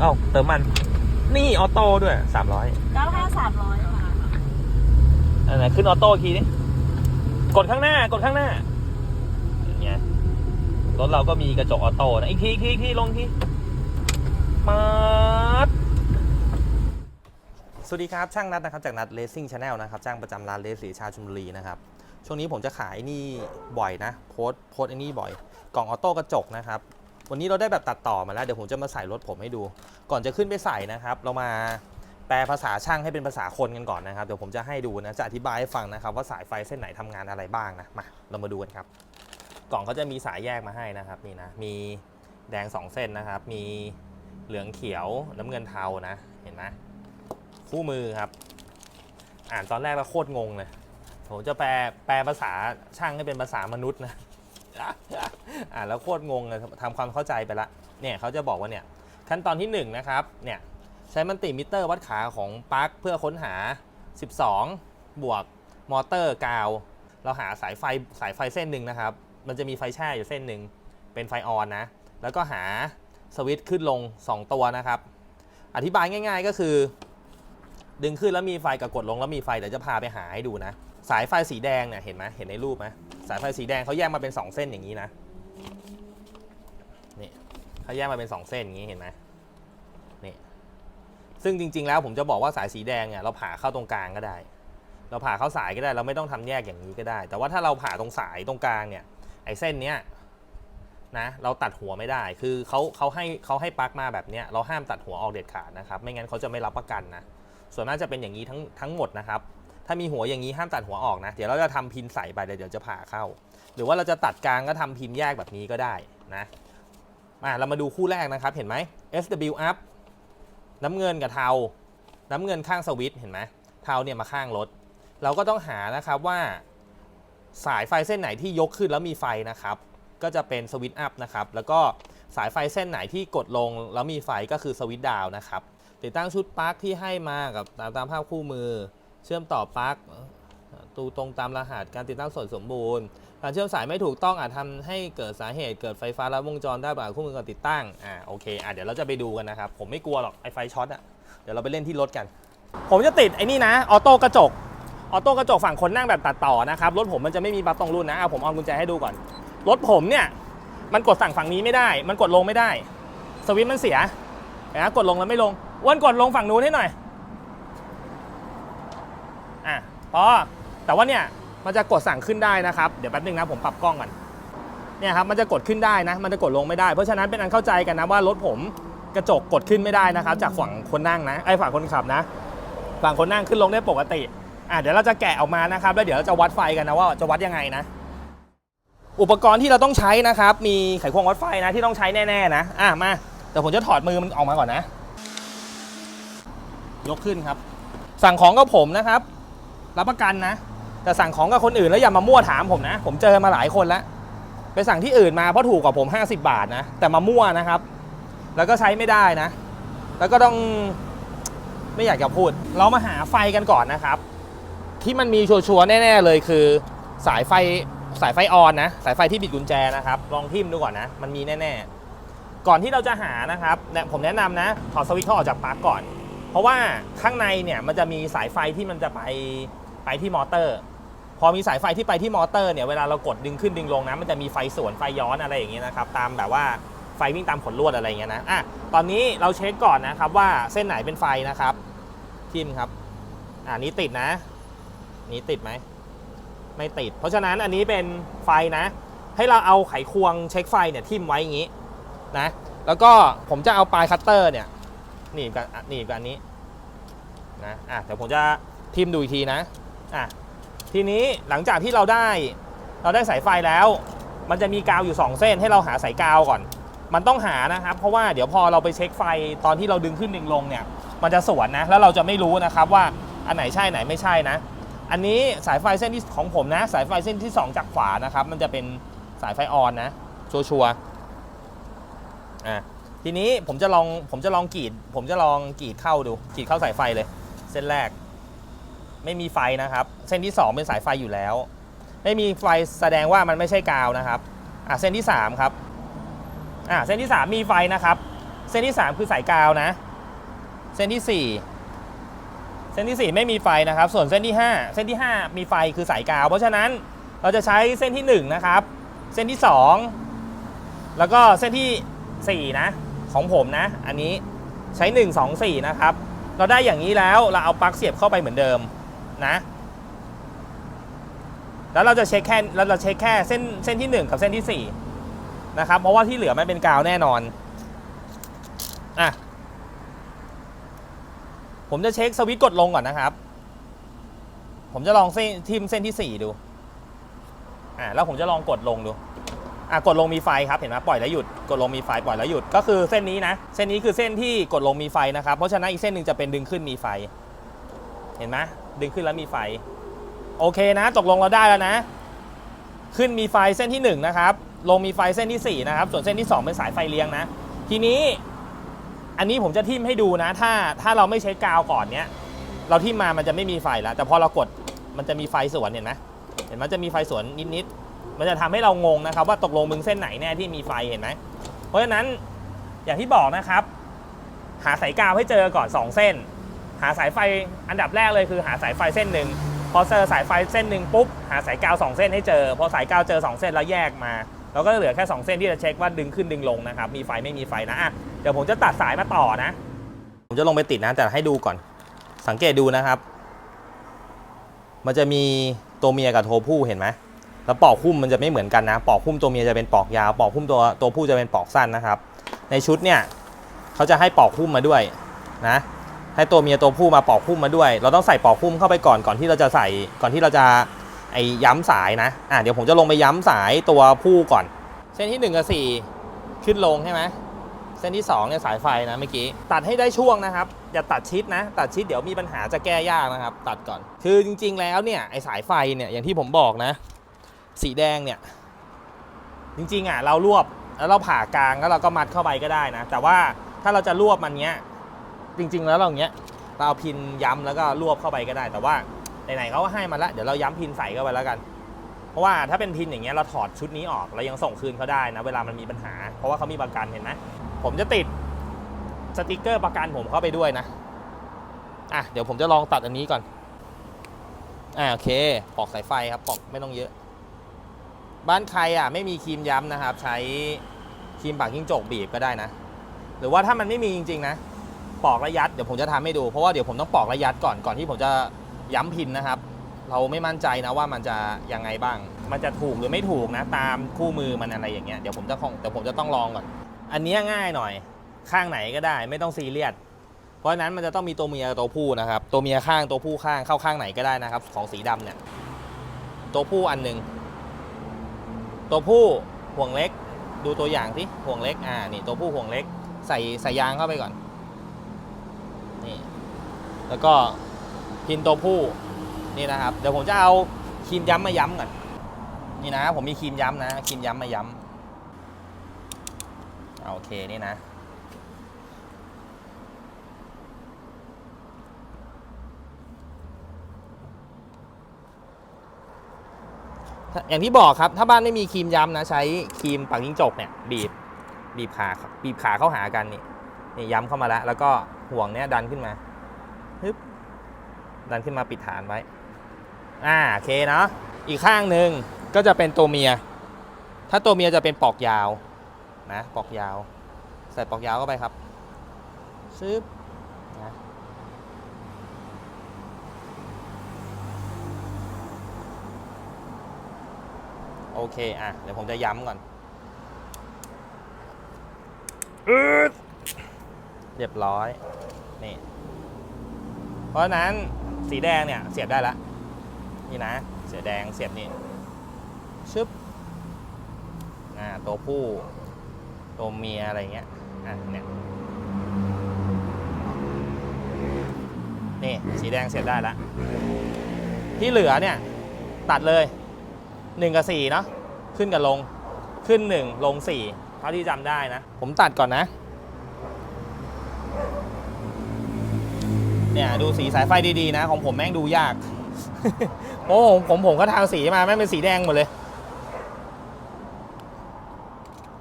เอ้าเติมมัน นี่ออโต้ด้วยสามร้อยเก้าห้าสามร้อยค่ะอันไหนขึ้นออโต้อีกทีนี้กดข้างหน้ากดข้างหน้าอย่างเงี้ยรถเราก็มีกระจกออโต้นะอีกทีอีกทีอีกทีลงอีกทีมาดสวัสดีครับ ช่างนัดนะครับจากนัดเลสซิ่งชาแนลนะครับจ้างประจำร้านเลสสีชาชุมบุรีนะครับช่วงนี้ผมจะขายนี่บ่อยนะ โพสต์โพสต์ไอ้นี่บ่อย กล่องออโต้กระจกนะครับ วันนี้เราได้แบบตัดต่อมาแล้วเดี๋ยวผมจะมาใส่รถผมให้ดู ก่อนจะขึ้นไปใส่นะครับ เรามาแปลภาษาช่างให้เป็นภาษาคนกันก่อนนะครับเดี๋ยวผมจะให้ดูนะจะอธิบายให้ฟังนะครับ ว่าสายไฟเส้นไหนทำงานอะไรบ้างนะมาเรามาดูกันครับ กล่องเขาจะมีสายแยกมาให้นะครับนี่นะมีแดง 2 เส้นนะครับ มีเหลืองเขียวน้ำเงินเทานะเห็นไหมคู่มือครับ อ่านตอนแรกแล้วโคตรงงเลยผมจะแปลแปลภาษาช่างให้เป็นภาษามนุษย์นะ อ่าแล้วโคตรงงเลยทำความเข้าใจไปละเนี่ยเขาจะบอกว่าเนี่ยขั้นตอนที่1นะครับเนี่ยใช้มันติมิเตอร์วัดขาของปลั๊กเพื่อค้นหา 12 บวกมอเตอร์กาว เราหาสายไฟสายไฟเส้นหนึ่งนะครับ มันจะมีไฟแช่อยู่เส้นหนึ่งเป็นไฟออนนะ แล้วก็หาสวิตช์ขึ้นลง 2 ตัวนะครับ อธิบายง่าย ๆก็คือ ดึงขึ้นแล้วมีไฟกับกดลงแล้วมีไฟเดี๋ยวจะพาไปหาให้ดูนะ สายไฟสีแดงเนี่ยเห็นไหมเห็นในรูปไหม สายไฟสีแดงเขาแยกมาเป็น 2 เส้นอย่างนี้นะนี่เขาแยกมาเป็น 2 เส้นอย่างนี้เห็นไหมนี่ซึ่งจริง ๆ แล้วผมจะบอกว่าสายสีแดงเนี่ยเราผ่าเข้าตรงกลางก็ได้ เราผ่าเข้าสายก็ได้ เราไม่ต้องทำแยกอย่างนี้ก็ได้ แต่ว่าถ้าเราผ่าตรงสายตรงกลางเนี่ยไอ้เส้นเนี้ยนะเราตัดหัวไม่ได้ คือเขาเขาให้เขาให้ปลั๊กมาแบบเนี้ยเราห้ามตัดหัวออกเด็ดขาดนะครับ ไม่งั้นเขาจะไม่รับประกันนะ ส่วนมากจะเป็นอย่างนี้ทั้งทั้งหมดนะครับ ถ้ามีหัวอย่างนี้ห้ามตัดหัวออกนะ เดี๋ยวเราจะทำพินใส่ไปเดี๋ยวจะผ่าเข้า หรือว่าเราจะตัดกลางก็ทำพินแยกแบบนี้ก็ได้นะมาเรามาดูคู่แรกนะครับ เห็นไหม SW up น้ำเงินกับเทา น้ำเงินข้างสวิตช์เห็นไหมเทาเนี่ยมาข้างรถ เราก็ต้องหานะครับว่าสายไฟเส้นไหนที่ยกขึ้นแล้วมีไฟนะครับ ก็จะเป็นสวิตช์อัพนะครับ แล้วก็สายไฟเส้นไหนที่กดลงแล้วมีไฟก็คือสวิตช์ดาวน์นะครับ ติดตั้งชุดปลั๊กที่ให้มากับตามตามภาพคู่มือ เชื่อมต่อปลั๊กตูตรงตามรหัสการติดตั้งส่วนสมบูรณ์ การเชื่อมสายไม่ถูกต้องอาจทำให้เกิดสาเหตุเกิดไฟฟ้าลัดวงจรได้บางคู่มือการติดตั้งอ่าโอเคอะเดี๋ยวเราจะไปดูกันนะครับ ผมไม่กลัวหรอกไอไฟช็อตอะเดี๋ยวเราไปเล่นที่รถกัน ผมจะติดไอ้นี่นะออโต้กระจกออโต้กระจกฝั่งคนนั่งแบบตัดต่อนะครับรถผมมันจะไม่มีบัฟตรงรุ่นนะเอาผมเอากุญแจให้ดูก่อนรถผมเนี่ยมันกดสั่งฝั่งนี้ไม่ได้ มันกดลงไม่ได้ สวิตช์มันเสียนะกดลงแล้วไม่ลงอ้วนกดลงฝั่งนู้นให้หน่อย อะ พอแต่ว่าเนี่ยมันจะกดสั่งขึ้นได้นะครับ เดี๋ยวแป๊บนึงนะผมปรับกล้องก่อนเนี่ยครับมันจะกดขึ้นได้นะ มันจะกดลงไม่ได้ เพราะฉะนั้นเป็นอันเข้าใจกันนะว่ารถผมกระจกกดขึ้นไม่ได้นะครับ จากฝั่งคนนั่งนะไอ้ฝั่งคนขับนะ ฝั่งคนนั่งขึ้นลงได้ปกติอะเดี๋ยวเราจะแกะออกมานะครับ แล้วเดี๋ยวเราจะวัดไฟกันนะว่าจะวัดยังไงนะอุปกรณ์ที่เราต้องใช้นะครับ มีไขควงวัดไฟนะที่ต้องใช้แน่ๆนะอะมาแต่ผมจะถอดมือมันออกมาก่อนนะ ยกขึ้นครับ สั่งของกับผมนะครับ รับประกันนะ แต่สั่งของกับคนอื่นแล้วอย่ามามั่วถามผมนะ ผมเจอมาหลายคนแล้วไปสั่งที่อื่นมาเพราะถูกกว่าผม 50 บาทนะ แต่มามั่วนะครับ แล้วก็ใช้ไม่ได้นะ แล้วก็ต้องไม่อยากจะพูด เรามาหาไฟกันก่อนนะครับ ที่มันมีชัวร์แน่ๆเลยคือ สายไฟสายไฟออนนะ สายไฟที่บิดกุญแจนะครับ ลองทิมดูก่อนนะ มันมีแน่ๆ ก่อนที่เราจะหานะครับเนี่ยผมแนะนำนะถอดสวิตช์เขาออกจากปลั๊กก่อน เพราะว่าข้างในเนี่ยมันจะมีสายไฟที่มันจะไป ไปที่มอเตอร์ พอมีสายไฟที่ไปที่มอเตอร์เนี่ยเวลาเรากดดึงขึ้นดึงลงนะมันจะมีไฟสวนไฟย้อนอะไรอย่างเงี้ยนะครับตามแบบว่าไฟวิ่งตามขนลวดอะไรอย่างเงี้ยนะอะตอนนี้เราเช็คก่อนนะครับว่าเส้นไหนเป็นไฟนะครับทิมครับอ่านี้ติดนะ นี้ติดไหมไม่ติด เพราะฉะนั้นอันนี้เป็นไฟนะ ให้เราเอาไขควงเช็คไฟเนี่ยทิมไว้อย่างงี้นะแล้วก็ผมจะเอาปลายคัตเตอร์เนี่ยหนีบกันหนีบกันอันนี้นะอะเดี๋ยวผมจะทิมดูอีกทีนะ อะทีนี้หลังจากที่เราได้เราได้สายไฟแล้ว มันจะมีกาวอยู่ 2 เส้นให้เราหาสายกาวก่อน มันต้องหานะครับ เพราะว่าเดี๋ยวพอเราไปเช็คไฟตอนที่เราดึงขึ้นดึงลงเนี่ย มันจะสวนนะ แล้วเราจะไม่รู้นะครับว่าอันไหนใช่ไหนไม่ใช่นะ อันนี้สายไฟเส้นที่ของผมนะ สายไฟเส้นที่ 2 จากขวานะครับ มันจะเป็นสายไฟออนนะ ชัวร์ๆอะทีนี้ผมจะลองผมจะลองกรีด ผมจะลองกรีดเข้าดูกรีดเข้าสายไฟเลย เส้นแรก ไม่มีไฟนะครับ เส้นที่ 2 เป็นสายไฟอยู่แล้ว ไม่มีไฟแสดงว่ามันไม่ใช่กาวนะครับอะเส้นที่ 3 ครับอะเส้นที่ 3 มีไฟนะครับ เส้นที่สามคือสายกาวนะ เส้นที่สี่เส้นที่สี่ไม่มีไฟนะครับ ส่วนเส้นที่ห้าเส้นที่ห้ามีไฟคือสายกาว เพราะฉะนั้นเราจะใช้เส้นที่หนึ่งนะครับ เส้นที่สองแล้วก็เส้นที่สี่นะ ของผมนะ อันนี้ใช้หนึ่งสองสี่นะครับ เราได้อย่างนี้แล้วเราเอาปลั๊กเสียบเข้าไปเหมือนเดิม นะแล้วเราจะเช็คแค่เราจะเช็คแค่เส้นเส้นที่ 1 กับเส้นที่ 4 นะครับ เพราะว่าที่เหลือมันเป็นกาวแน่นอนอะผมจะเช็คสวิตช์กดลงก่อนนะครับ ผมจะลองเส้นทิมเส้นที่ 4 ดูอะแล้วผมจะลองกดลงดูอะกดลงมีไฟครับเห็นไหมปล่อยแล้วหยุดกดลงมีไฟปล่อยแล้วหยุดก็คือเส้นนี้นะเส้นนี้คือเส้นที่กดลงมีไฟนะครับ เพราะฉะนั้นอีกเส้นหนึ่งจะเป็นดึงขึ้นมีไฟ เห็นไหม ดึงขึ้นแล้วมีไฟ โอเคนะ ตกลงเราได้แล้วนะ ขึ้นมีไฟเส้นที่1นะครับลงมีไฟเส้นที่ 4 นะครับ ส่วนเส้นที่ 2 เป็นสายไฟเลี้ยงนะ ทีนี้อันนี้ผมจะทิมให้ดูนะ ถ้าถ้าเราไม่ใช้กาวก่อนเนี้ย เราทิมมามันจะไม่มีไฟแล้ว แต่พอเรากดมันจะมีไฟสวนเห็นไหมเห็นไหมจะมีไฟสวนนิดๆมันจะทำให้เรางงนะครับ ว่าตกลงมึงเส้นไหนแน่ที่มีไฟเห็นไหมเพราะฉะนั้นอย่างที่บอกนะครับ หาสายกาวให้เจอก่อน 2 เส้น หาสายไฟอันดับแรกเลยคือหาสายไฟเส้นหนึ่งพอเจอสายไฟเส้นหนึ่งปุ๊บหาสายกาวสองเส้นให้เจอพอสายกาวเจอสองเส้นแล้วแยกมาเราก็เหลือแค่สองเส้นที่จะเช็คว่าดึงขึ้นดึงลงนะครับมีไฟไม่มีไฟนะอะเดี๋ยวผมจะตัดสายมาต่อนะ ผมจะลงไปติดนะแต่ให้ดูก่อน สังเกตดูนะครับ มันจะมีตัวเมียกับตัวผู้เห็นไหมแล้วปอกหุ้มมันจะไม่เหมือนกันนะ ปอกหุ้มตัวเมียจะเป็นปอกยาว ปอกหุ้มตัวตัวผู้จะเป็นปอกสั้นนะครับ ในชุดเนี่ยเขาจะให้ปอกหุ้มมาด้วยนะ ให้ตัวเมียตัวผู้มาปอกหุ้มมาด้วย เราต้องใส่ปอกหุ้มเข้าไปก่อนก่อนที่เราจะใส่ก่อนที่เราจะไอ้ย้ำสายนะอะเดี๋ยวผมจะลงไปย้ำสายตัวผู้ก่อน เส้นที่1กับ4 ขึ้นลงใช่ไหมเส้นที่2เนี่ยสายไฟนะเมื่อกี้ตัดให้ได้ช่วงนะครับ อย่าตัดชิดนะ ตัดชิดเดี๋ยวมีปัญหาจะแก้ยากนะครับ ตัดก่อน คือจริง ๆ แล้วเนี่ยไอ้สายไฟเนี่ยอย่างที่ผมบอกนะ สีแดงเนี่ย จริงๆอะเรารวบแล้วเราผ่ากลางแล้วเราก็มัดเข้าไปก็ได้นะ แต่ว่าถ้าเราจะรวบมันเนี้ย จริง ๆ แล้วเราอย่างเงี้ยเราเอาพินย้ำแล้วก็รวบเข้าไปก็ได้ แต่ว่าไหนๆเขาก็ให้มาแล้วเดี๋ยวเราย้ำพินใส่เข้าไปแล้วกัน เพราะว่าถ้าเป็นพินอย่างเงี้ยเราถอดชุดนี้ออกเรายังส่งคืนเขาได้นะเวลามันมีปัญหา เพราะว่าเขามีประกันเห็นไหมผมจะติดสติกเกอร์ประกันผมเข้าไปด้วยนะอะเดี๋ยวผมจะลองตัดอันนี้ก่อนอ่าโอเคปอกสายไฟครับปอกไม่ต้องเยอะ บ้านใครอะไม่มีครีมย้ำนะครับ ใช้ครีมปากกิ้งจกบีบก็ได้นะ หรือว่าถ้ามันไม่มีจริง ๆ นะ ปอกระยัดเดี๋ยวผมจะทำให้ดู เพราะว่าเดี๋ยวผมต้องปอกระยัดก่อนก่อนที่ผมจะย้ำพินนะครับ เราไม่มั่นใจนะว่ามันจะยังไงบ้าง มันจะถูกหรือไม่ถูกนะ ตามคู่มือมันอะไรอย่างเงี้ยเดี๋ยวผมจะของเดี๋ยวผมจะต้องลองก่อน อันนี้ง่ายหน่อย ข้างไหนก็ได้ ไม่ต้องซีเรียสเพราะนั้นมันจะต้องมีตัวเมียตัวผู้นะครับ ตัวเมียข้างตัวผู้ข้างเข้าข้างไหนก็ได้นะครับ ของสีดำเนี่ย ตัวผู้อันหนึ่งตัวผู้ห่วงเล็ก ดูตัวอย่างสิห่วงเล็กอ่านี่ตัวผู้ห่วงเล็ก ใส่ใส่ยางเข้าไปก่อน นี่ แล้วก็พินตัวผู้นี่นะครับ เดี๋ยวผมจะเอาครีมย้ำมาย้ำก่อนนี่นะ ผมมีครีมย้ำนะครีมย้ำมาย้ำเอาโอเคนี่นะอย่างที่บอกครับถ้าบ้านไม่มีครีมย้ำนะ ใช้ครีมปักยิ้งจกเนี่ย บีบ บีบขาบีบขาเข้าหากันนี่นี่ย้ำเข้ามาแล้ว แล้วก็ ห่วงเนี้ยดันขึ้นมาฮึบดันขึ้นมาปิดฐานไว้ อ่าโอเคเนาะอีกข้างหนึ่งก็จะเป็นตัวเมีย ถ้าตัวเมียจะเป็นปอกยาวนะปอกยาว ใส่ปอกยาวเข้าไปครับซึบนะโอเค อะ เดี๋ยวผมจะย้ำก่อนอึ๊ด เรียบร้อย นี่ เพราะฉะนั้นสีแดงเนี่ยเสียบได้แล้วนี่นะ เสียแดงเสียบนี่ ชึบ อ่า ตัวผู้ ตัวเมียอะไรเงี้ย อะ เนี่ย นี่ สีแดงเสียบได้แล้วที่เหลือเนี่ย ตัดเลยหนึ่งกับสี่เนาะ ขึ้นกับลง ขึ้นหนึ่งลงสี่เท่าที่จำได้นะ ผมตัดก่อนนะ เนี่ยดูสีสายไฟดีๆนะ ของผมแม่งดูยาก โอ้ผมผมผมก็ทาสีมาแม่งเป็นสีแดงหมดเลย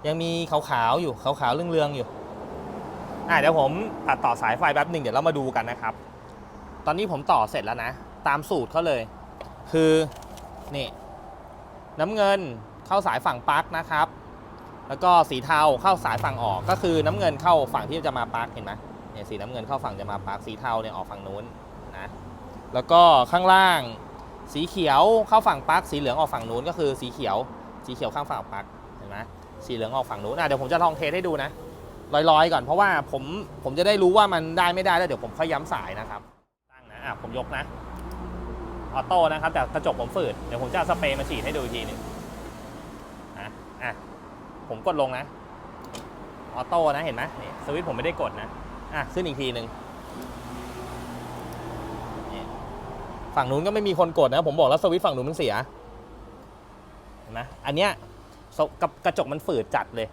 ยังมีขาวๆอยู่ขาวๆเรืองๆอยู่อะเดี๋ยวผมตัดต่อสายไฟแป๊บหนึ่งเดี๋ยวเรามาดูกันนะครับ ตอนนี้ผมต่อเสร็จแล้วนะ ตามสูตรเขาเลย คือนี่น้ำเงินเข้าสายฝั่งปลั๊กนะครับ แล้วก็สีเทาเข้าสายฝั่งออกก็คือน้ำเงินเข้าฝั่งที่จะมาปลั๊กเห็นไหม เนี่ยสีน้ำเงินเข้าฝั่งจะมาปลั๊กสีเทาเนี่ยออกฝั่งนู้นนะแล้วก็ข้างล่างสีเขียวเข้าฝั่งปลั๊กสีเหลืองออกฝั่งนู้นก็คือสีเขียว สีเขียวข้างฝั่งปลั๊กเห็นไหมสีเหลืองออกฝั่งนู้นอะเดี๋ยวผมจะลองเทสให้ดูนะลอยๆก่อนเพราะว่าผมผมจะได้รู้ว่ามันได้ไม่ได้แล้วเดี๋ยวผมค่อยย้ำสายนะครับตั้งนะอะผมยกนะออโต้นะครับแต่กระจกผมฝืดเดี๋ยวผมจะเอาสเปรย์มาฉีดให้ดูอีกทีนึงอะอะผมกดลงนะออโต้นะเห็นไหมนี่สวิตช์ผมไม่ได้กดนะ อะขึ้นอีกทีหนึ่งฝั่งนู้นก็ไม่มีคนกดนะ ผมบอกแล้วสวิตฝั่งนู้นมันเสียเห็นไหมอันเนี้ยกับกระจกมันฝืดจัดเลย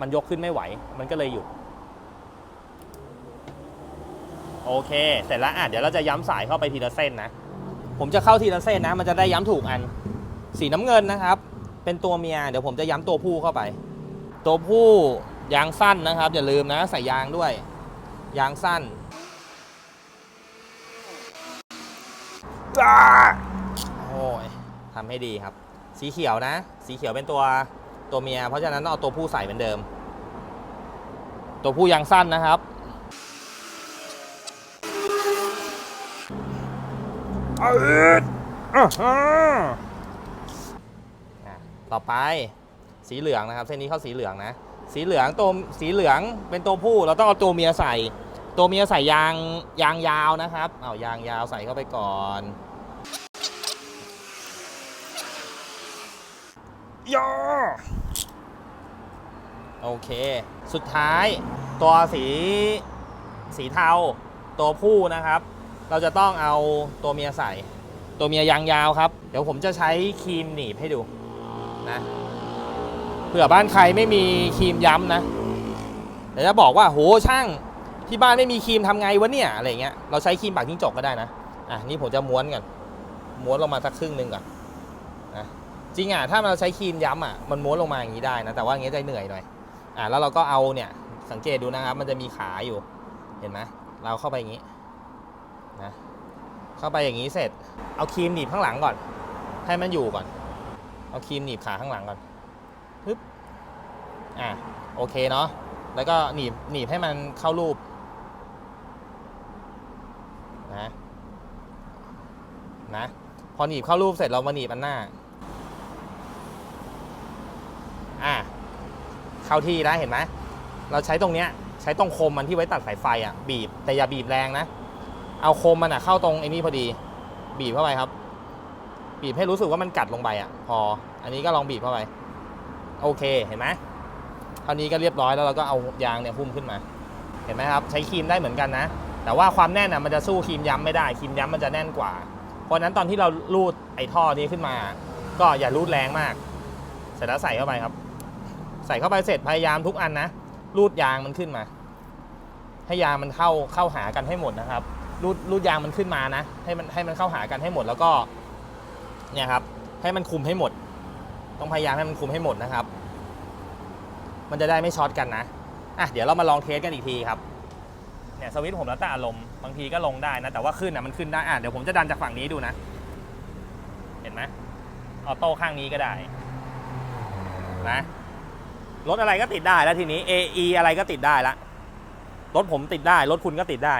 มันยกขึ้นไม่ไหว มันก็เลยหยุดโอเค เสร็จแล้วอะเดี๋ยวเราจะย้ำสายเข้าไปทีละเส้นนะ ผมจะเข้าทีละเส้นนะ มันจะได้ย้ำถูกอัน สีน้ำเงินนะครับ เป็นตัวเมีย เดี๋ยวผมจะย้ำตัวผู้เข้าไป ตัวผู้ยางสั้นนะครับอย่าลืมนะ ใส่ยางด้วย ยางสั้นโอ้ยทำให้ดีครับ สีเขียวนะ สีเขียวเป็นตัวตัวเมีย เพราะฉะนั้นต้องเอาตัวผู้ใส่เหมือนเดิม ตัวผู้ยางสั้นนะครับต่อไปสีเหลืองนะครับ เส้นนี้เข้าสีเหลืองนะ สีเหลืองตัวสีเหลืองเป็นตัวผู้ เราต้องเอาตัวเมียใส่ ตัวเมียใส่ยางยางยาวนะครับเอายางยาวใส่เข้าไปก่อนย่อโอเค สุดท้ายตัวสีสีเทาตัวผู้นะครับ เราจะต้องเอาตัวเมียใส่ ตัวเมียยางยาวครับ เดี๋ยวผมจะใช้ครีมหนีบให้ดูนะ ผื่อบ้านใครไม่มีครีมย้ำนะเดี๋ยวจะบอกว่าโหช่างที่บ้านไม่มีครีมทำไงวะเนี่ยอะไรเงี้ยเราใช้ครีมปากจิ้งจกก็ได้นะอะนี่ผมจะม้วนก่อนม้วนลงมาสักครึ่งหนึ่งก่อนนะจริงอะถ้าเราใช้ครีมย้ำอะมันม้วนลงมาอย่างนี้ได้นะแต่ว่าอย่างนี้จะเหนื่อยหน่อยอะแล้วเราก็เอาเนี่ยสังเกตดูนะครับมันจะมีขาอยู่เห็นไหมเราเข้าไปอย่างนี้นะเข้าไปอย่างนี้เสร็จ เอาครีมหนีบข้างหลังก่อน ให้มันอยู่ก่อน เอาครีมหนีบขาข้างหลังก่อน ปึ๊บอะโอเคเนาะแล้วก็หนีบหนีบให้มันเข้ารูปนะนะพอหนีบเข้ารูปเสร็จเรามาหนีบอันหน้าอะเข้าที่แล้วเห็นไหมเราใช้ตรงเนี้ยใช้ตรงคมมันที่ไว้ตัดสายไฟอะบีบแต่อย่าบีบแรงนะ เอาคมมันอะเข้าตรงไอ้นี่พอดี บีบเข้าไปครับ บีบให้รู้สึกว่ามันกัดลงไปอะ พอ อันนี้ก็ลองบีบเข้าไป โอเคเห็นไหมเท่านี้ก็เรียบร้อยแล้วเราก็เอายางเนี่ยหุ้มขึ้นมา เห็นไหมครับ ใช้ครีมได้เหมือนกันนะ แต่ว่าความแน่นน่ะมันจะสู้ครีมย้ำไม่ได้ครีมย้ำมันจะแน่นกว่า เพราะนั้นตอนที่เราลูดไอ้ท่อนี้ขึ้นมา ก็อย่าลูดแรงมาก เสร็จแล้วใส่เข้าไปครับ ใส่เข้าไปเสร็จพยายามทุกอันนะลูดยางมันขึ้นมา ให้ยางมันเข้าเข้าหากันให้หมดนะครับลูดลูดยางมันขึ้นมานะ ให้มันให้มันเข้าหากันให้หมดแล้วก็ เนี่ยครับ ให้มันคุมให้หมด ต้องพยายามให้มันคุมให้หมดนะครับ มันจะได้ไม่ช็อตกันนะอะเดี๋ยวเรามาลองเทสกันอีกทีครับเนี่ยสวิตช์ผมแล้วแต่อารมณ์บางทีก็ลงได้นะ แต่ว่าขึ้นนะมันขึ้นได้อะเดี๋ยวผมจะดันจากฝั่งนี้ดูนะ เห็นไหมออโต้ข้างนี้ก็ได้นะรถอะไรก็ติดได้แล้วทีนี้ AE อะไรก็ติดได้ละรถผมติดได้รถคุณก็ติดได้